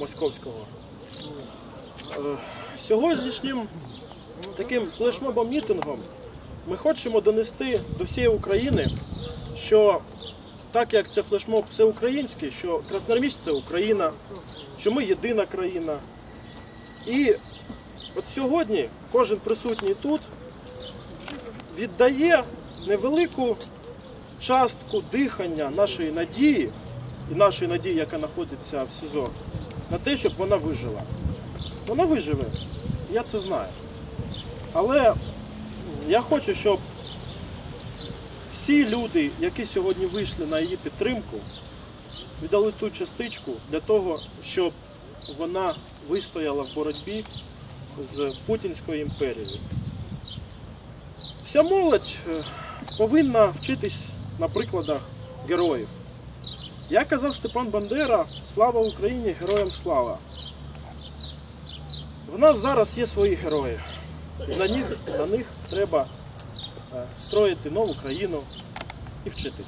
московського. Е, Сьогоднішнім таким флешмобом мітингом ми хочемо донести до всієї України, що так як це флешмоб всеукраїнський, що Красноармійськ це Україна, що ми єдина країна. І от сьогодні кожен присутній тут віддає невелику частку дихання нашої надії і нашої надії, яка знаходиться в СІЗО, на те, щоб вона вижила. Вона виживе, я це знаю. Але я хочу, щоб всі люди, які сьогодні вийшли на її підтримку, віддали ту частичку для того, щоб вона вистояла в боротьбі з Путінською імперією. Вся молодь е, повинна вчитись на прикладах героїв. Як казав Степан Бандера, слава Україні, героям слава. В нас зараз є свої герої. На них, на них треба е, строїти нову країну і вчитись.